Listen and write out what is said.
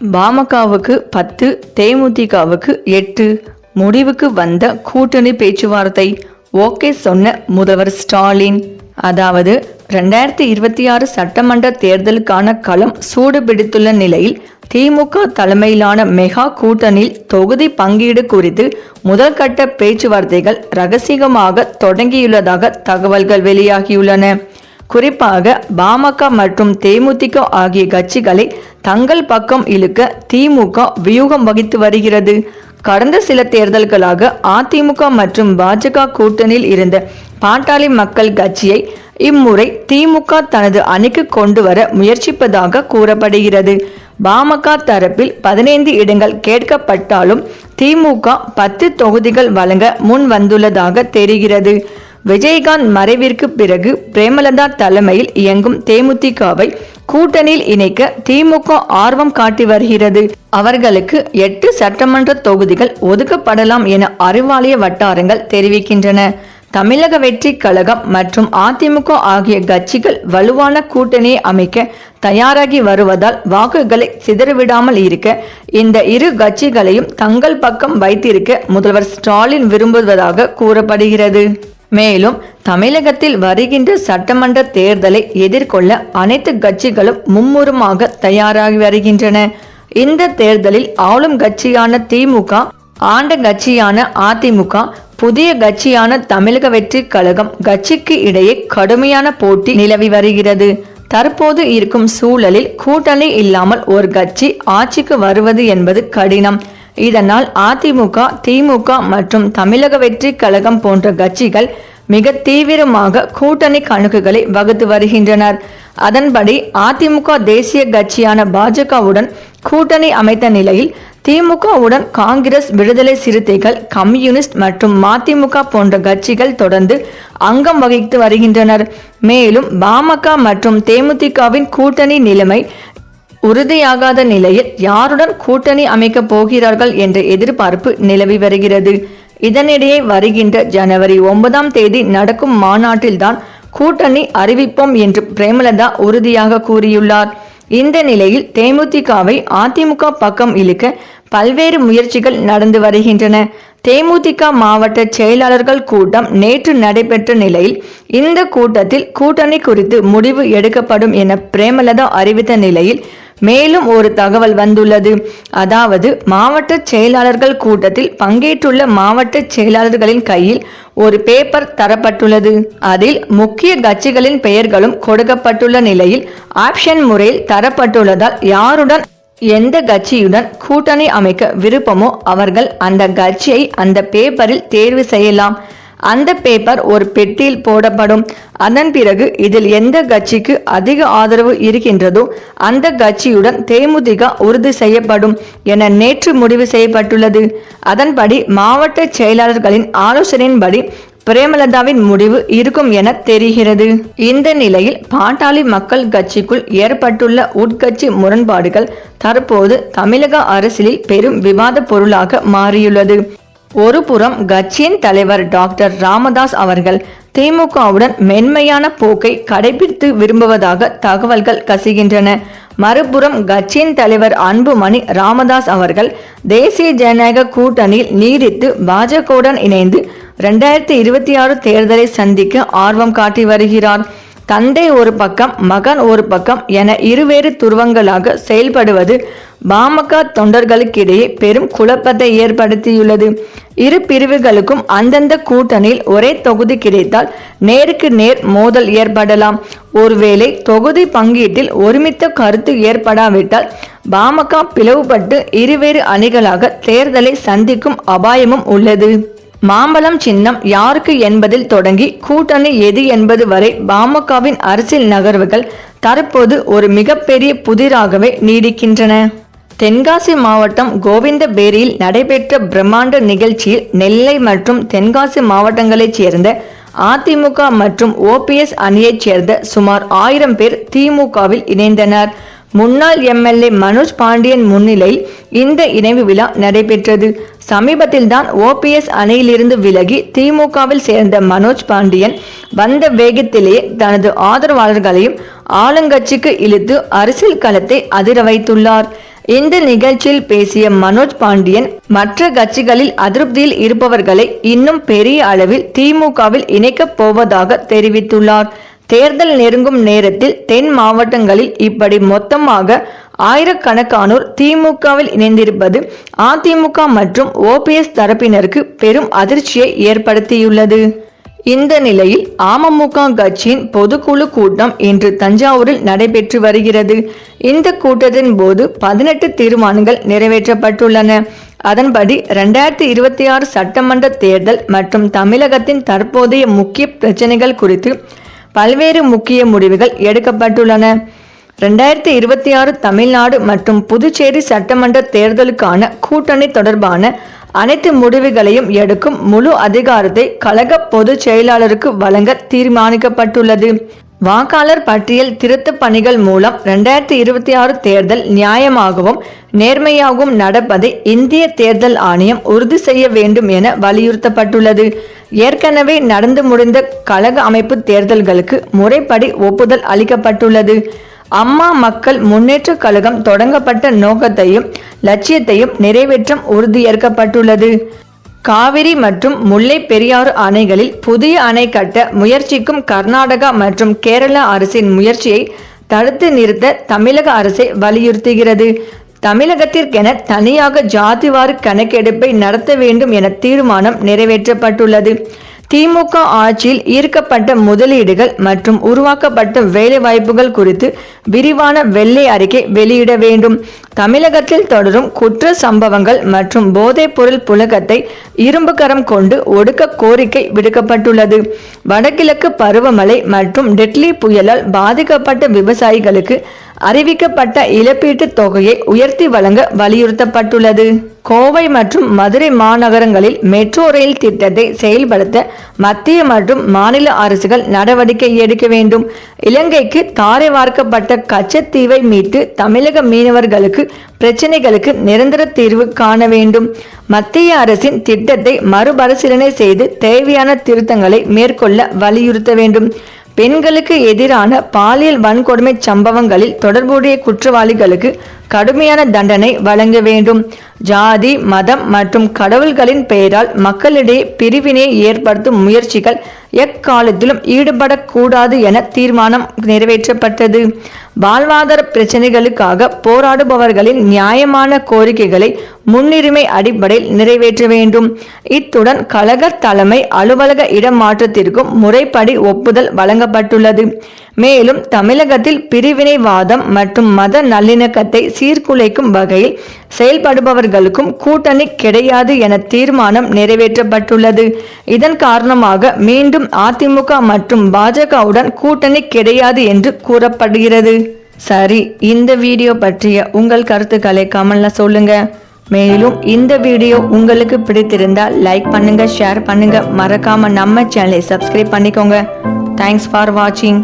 பாமகவுக்கு பத்து தேமுதிகவுக்கு எட்டு முடிவுக்கு வந்த கூட்டணி பேச்சுவார்த்தை ஓகே சொன்ன முதல்வர் ஸ்டாலின். அதாவது ரெண்டாயிரத்தி இருபத்தி ஆறு சட்டமன்ற தேர்தலுக்கான களம் சூடு பிடித்துள்ள நிலையில் திமுக தலைமையிலான மெகா கூட்டணியில் தொகுதி பங்கீடு குறித்து முதல் கட்ட பேச்சுவார்த்தைகள் ரகசியமாக தொடங்கியுள்ளதாக தகவல்கள் வெளியாகியுள்ளன. குறிப்பாக பாமக மற்றும் தேமுதிக ஆகிய கட்சிகளை தங்கள் பக்கம் இழுக்க திமுக வியூகம் வகித்து வருகிறது. கடந்த சில தேர்தல்களாக அதிமுக மற்றும் பாஜக கூட்டணியில் இருந்த பாட்டாளி மக்கள் கட்சியை இம்முறை திமுக தனது அணிக்கு கொண்டு வர முயற்சிப்பதாக கூறப்படுகிறது. பாமக தரப்பில் பதினைந்து இடங்கள் கேட்கப்பட்டாலும் திமுக பத்து தொகுதிகள் வழங்க முன் வந்துள்ளதாக தெரிகிறது. விஜயகாந்த் மறைவிற்கு பிறகு பிரேமலதா தலைமையில் இயங்கும் தேமுதிகவை கூட்டணியில் இணைக்க திமுக ஆர்வம் காட்டி வருகிறது. அவர்களுக்கு எட்டு சட்டமன்ற தொகுதிகள் ஒதுக்கப்படலாம் என அறிவாலய வட்டாரங்கள் தெரிவிக்கின்றன. தமிழக வெற்றி கழகம் மற்றும் அதிமுக ஆகிய கட்சிகள் வலுவான கூட்டணியை அமைக்க தயாராகி வருவதால் வாக்குகளை சிதறவிடாமல் இருக்க இந்த இரு கட்சிகளையும் தங்கள் பக்கம் வைத்திருக்க முதல்வர் ஸ்டாலின் விரும்புவதாக கூறப்படுகிறது. மேலும் தமிழகத்தில் வருகின்ற சட்டமன்ற தேர்தலை எதிர்கொள்ள அனைத்து கட்சிகளும் மும்முரமாக தயாராகி வருகின்றன. இந்த தேர்தலில் ஆளும் கட்சியான திமுக ஆண்ட கட்சியான அதிமுக புதிய கட்சியான தமிழக வெற்றி கழகம் கட்சிக்கு இடையே கடுமையான போட்டி நிலவி வருகிறது. தற்போது இருக்கும் சூழலில் கூட்டணி இல்லாமல் ஒரு கட்சி ஆட்சிக்கு வருவது என்பது கடினம். இதனால் அதிமுக திமுக மற்றும் தமிழக வெற்றி கழகம் போன்ற கட்சிகள் மிக தீவிரமாக கூட்டணி கணக்குகளை வகுத்து வருகின்றனர். அதன்படி அதிமுக தேசிய கட்சியான பாஜகவுடன் கூட்டணி அமைத்த நிலையில் திமுகவுடன் காங்கிரஸ் விடுதலை சிறுத்தைகள் கம்யூனிஸ்ட் மற்றும் மதிமுக போன்ற கட்சிகள் தொடர்ந்து அங்கம் வகித்து வருகின்றனர். மேலும் பாமக மற்றும் தேமுதிகவின் கூட்டணி நிலைமை உறுதியாகாத நிலையில் யாருடன் கூட்டணி அமைக்கப் போகிறார்கள் என்ற எதிர்பார்ப்பு நிலவி வருகிறது. இதனிடையே வருகின்ற ஜனவரி ஒன்பதாம் தேதி நடக்கும் மாநாட்டில்தான் கூட்டணி அறிவிப்போம் என்று பிரேமலதா உறுதியாக கூறியுள்ளார். இந்த நிலையில் தேமுதிகவை அதிமுக பக்கம் இழுக்க பல்வேறு முயற்சிகள் நடந்து வருகின்றன. தேமுதிக மாவட்ட செயலாளர்கள் கூட்டம் நேற்று நடைபெற்ற நிலையில் இந்த கூட்டத்தில் கூட்டணி குறித்து முடிவு எடுக்கப்படும் என பிரேமலதா அறிவித்த நிலையில் மேலும் ஒரு தகவல் வந்துள்ளது. அதாவது மாவட்ட செயலாளர்கள் கூட்டத்தில் பங்கேற்றுள்ள மாவட்ட செயலாளர்களின் கையில் ஒரு பேப்பர் தரப்பட்டுள்ளது. அதில் முக்கிய கட்சிகளின் பெயர்களும் கொடுக்கப்பட்டுள்ள நிலையில் ஆப்ஷன் முறையில் தரப்பட்டுள்ளதால் யாருடன் எந்த கட்சியுடன் கூட்டணி அமைக்க விருப்பமோ அவர்கள் அந்த கட்சியை அந்த பேப்பரில் தேர்வு செய்யலாம். அந்த பேப்பர் ஒரு பெட்டியில் போடப்படும். அதன் பிறகு இதில் எந்த கட்சிக்கு அதிக ஆதரவு இருக்கின்றதோ அந்த கட்சியுடன் தேமுதிக உறுதி செய்யப்படும் என நேற்று முடிவு செய்யப்பட்டுள்ளது. அதன்படி மாவட்ட செயலாளர்களின் ஆலோசனையின்படி பிரேமலதாவின் முடிவு இருக்கும் என தெரிகிறது. இந்த நிலையில் பாட்டாளி மக்கள் கட்சிக்குள் ஏற்பட்டுள்ள உட்கட்சி முரண்பாடுகள் தற்போது தமிழக அரசியலில் பெரும் விவாத பொருளாக மாறியுள்ளது. ஒரு புறம் கட்சியின் தலைவர் டாக்டர் ராமதாஸ் அவர்கள் திமுகவுடன் மென்மையான போக்கை கடைபிடித்து விரும்புவதாக தகவல்கள் கசிகின்றன. மறுபுறம் கட்சியின் தலைவர் அன்புமணி ராமதாஸ் அவர்கள் தேசிய ஜனநாயக கூட்டணியில் நீடித்து பாஜகவுடன் இணைந்து ரெண்டாயிரத்தி இருபத்தி ஆறு தேர்தலை சந்திக்க ஆர்வம் காட்டி வருகிறார். தந்தை ஒரு பக்கம் மகன் ஒரு பக்கம் என இருவேறு துருவங்களாக செயல்படுவது பாமக தொண்டர்களுக்கிடையே பெரும் குழப்பத்தை ஏற்படுத்தியுள்ளது. இரு பிரிவுகளுக்கும் அந்தந்த கூட்டணியில் ஒரே தொகுதி கிடைத்தால் நேருக்கு நேர் மோதல் ஏற்படலாம். ஒருவேளை தொகுதி பங்கீட்டில் ஒருமித்த கருத்து ஏற்படாவிட்டால் பாமக பிளவுபட்டு இருவேறு அணிகளாக தேர்தலை சந்திக்கும் அபாயமும் உள்ளது. மாம்பழம் சின்னம் யாருக்கு என்பதில் தொடங்கி கூட்டணி எது என்பது வரை பாமகவின் அரசியல் நகர்வுகள் தற்போது ஒரு மிகப்பெரிய புதிராகவே நீடிக்கின்றன. தென்காசி மாவட்டம் கோவிந்தபேரியில் நடைபெற்ற பிரம்மாண்ட நிகழ்ச்சியில் நெல்லை மற்றும் தென்காசி மாவட்டங்களைச் சேர்ந்த அதிமுக மற்றும் ஓபிஎஸ் அணியைச் சேர்ந்த சுமார் ஆயிரம் பேர் திமுகவில் இணைந்தனர். முன்னாள் எம்எல்ஏ மனோஜ் பாண்டியன் முன்னிலையில் இந்த இணைவு விழா நடைபெற்றது. சமீபத்தில்தான் ஓபிஎஸ் அணியிலிருந்து விலகி திமுகவில் சேர்ந்த மனோஜ் பாண்டியன் வந்த வேகத்திலேயே தனது ஆதரவாளர்களையும் ஆளுங்கட்சிக்கு இழுத்து அரசியல் களத்தை அதிர வைத்துள்ளார். இந்த நிகழ்ச்சியில் பேசிய மனோஜ் பாண்டியன் மற்ற கட்சிகளில் அதிருப்தியில் இருப்பவர்களை இன்னும் பெரிய அளவில் திமுகவில் இணைக்கப் போவதாக தெரிவித்துள்ளார். தேர்தல் நெருங்கும் நேரத்தில் தென் மாவட்டங்களில் இப்படி மொத்தமாக ஆயிரக்கணக்கானோர் திமுகவில் இணைந்திருப்பது அதிமுக மற்றும் ஓபிஎஸ் தரப்பினருக்கு பெரும் அதிர்ச்சியை ஏற்படுத்தியுள்ளது. இந்த நிலையில் அமமுக கட்சியின் பொதுக்குழு கூட்டம் இன்று தஞ்சாவூரில் நடைபெற்று வருகிறது. இந்த கூட்டத்தின் போது பதினெட்டு தீர்மானங்கள் நிறைவேற்றப்பட்டுள்ளன. அதன்படி இரண்டாயிரத்தி இருபத்தி ஆறு சட்டமன்ற தேர்தல் மற்றும் தமிழகத்தின் தற்போதைய முக்கிய பிரச்சனைகள் குறித்து பல்வேறு முக்கிய முடிவுகள் எடுக்கப்பட்டுள்ளன. ரெண்டாயிரத்தி இருபத்தி ஆறு தமிழ்நாடு மற்றும் புதுச்சேரி சட்டமன்ற தேர்தலுக்கான கூட்டணி தொடர்பான அனைத்து முடிவுகளையும் எடுக்கும் முழு அதிகாரத்தை கழக பொதுச் செயலாளருக்கு வழங்க தீர்மானிக்கப்பட்டுள்ளது. வாக்காளர் பட்டியல் திருத்த பணிகள் மூலம் இரண்டாயிரத்தி இருபத்தி ஆறு தேர்தல் நியாயமாகவும் நேர்மையாகவும் நடப்பதை இந்திய தேர்தல் ஆணையம் உறுதி செய்ய வேண்டும் என வலியுறுத்தப்பட்டுள்ளது. ஏற்கனவே நடந்து முடிந்த கழக அமைப்பு தேர்தல்களுக்கு முறைப்படி ஒப்புதல் அளிக்கப்பட்டுள்ளது. அம்மா மக்கள் முன்னேற்ற கழகம் தொடங்கப்பட்ட நோக்கத்தையும் லட்சியத்தையும் நிறைவேற்றம் உறுதியேற்கப்பட்டுள்ளது. காவிரி மற்றும் முல்லை பெரியாறு அணைகளில் புதிய அணை கட்ட முயற்சிக்கும் கர்நாடகா மற்றும் கேரளா அரசின் முயற்சியை தடுத்து நிறுத்த தமிழக அரசை வலியுறுத்துகிறது. தமிழகத்திற்கென தனியாக ஜாதிவாரி கணக்கெடுப்பை நடத்த வேண்டும் என தீர்மானம் நிறைவேற்றப்பட்டுள்ளது. திமுக ஆட்சியில் ஈர்க்கப்பட்ட முதலீடுகள் மற்றும் உருவாக்கப்பட்ட வேலைவாய்ப்புகள் குறித்து விரிவான வெள்ளை அறிக்கை வெளியிட வேண்டும். தமிழகத்தில் தொடரும் குற்ற சம்பவங்கள் மற்றும் போதைப் பொருள் புழக்கத்தை இரும்புக்கரம் கொண்டு ஒடுக்க கோரிக்கை விடுக்கப்பட்டுள்ளது. வடகிழக்கு பருவமழை மற்றும் டெட்லி புயலால் பாதிக்கப்பட்ட விவசாயிகளுக்கு அறிவிக்கப்பட்ட இழப்பீட்டுத் தொகையை உயர்த்தி வழங்க வலியுறுத்தப்பட்டுள்ளது. கோவை மற்றும் மதுரை மாநகரங்களில் மெட்ரோ ரயில் திட்டத்தை செயல்படுத்த மத்திய மற்றும் மாநில அரசுகள் நடவடிக்கை எடுக்க வேண்டும். இலங்கைக்கு தாரை வார்க்கப்பட்ட கச்சத்தீவை மீட்டு தமிழக மீனவர்களுக்கு பிரச்சினைகளுக்கு நிரந்தர தீர்வு காண வேண்டும். மத்திய அரசின் திட்டத்தை மறுபரிசீலனை செய்து தேவையான திருத்தங்களை மேற்கொள்ள வலியுறுத்த வேண்டும். பெண்களுக்கு எதிரான பாலியல் வன்கொடுமை சம்பவங்களில் தொடர்புடைய குற்றவாளிகளுக்கு கடுமையான தண்டனை வழங்க வேண்டும். ஜாதி மதம் மற்றும் கடவுள்களின் பெயரால் மக்களிடையே பிரிவினை ஏற்படுத்தும் முயற்சிகள் எக்காலத்திலும் ஈடுபடக்கூடாது என தீர்மானம் நிறைவேற்றப்பட்டது. வாழ்வாதார பிரச்சனைகளுக்காக போராடுபவர்களின் நியாயமான கோரிக்கைகளை முன்னுரிமை அடிப்படையில் நிறைவேற்ற வேண்டும். இத்துடன் கழக தலைமை அலுவலக இடமாற்றத்திற்கும் முறைப்படி ஒப்புதல் வழங்கப்பட்டுள்ளது. மேலும் தமிழகத்தில் பிரிவினைவாதம் மற்றும் மத நல்லிணக்கத்தை சீர்குலைக்கும் வகையில் செயல்படுபவர்களுக்கும் கூட்டணி கிடையாது என தீர்மானம் நிறைவேற்றப்பட்டுள்ளது. இதன் காரணமாக மீண்டும் அதிமுக மற்றும் பாஜகவுடன் கூட்டணி கிடையாது என்று கூறப்படுகிறது. சரி இந்த வீடியோ பற்றிய உங்கள் கருத்துக்களை கமெண்ட்ல சொல்லுங்க. மேலும் இந்த வீடியோ உங்களுக்கு பிடித்திருந்தால் லைக் பண்ணுங்க ஷேர் பண்ணுங்க. மறக்காம நம்ம சேனலை சப்ஸ்கிரைப் பண்ணிக்கோங்க. தேங்க்ஸ் ஃபார் வாட்சிங்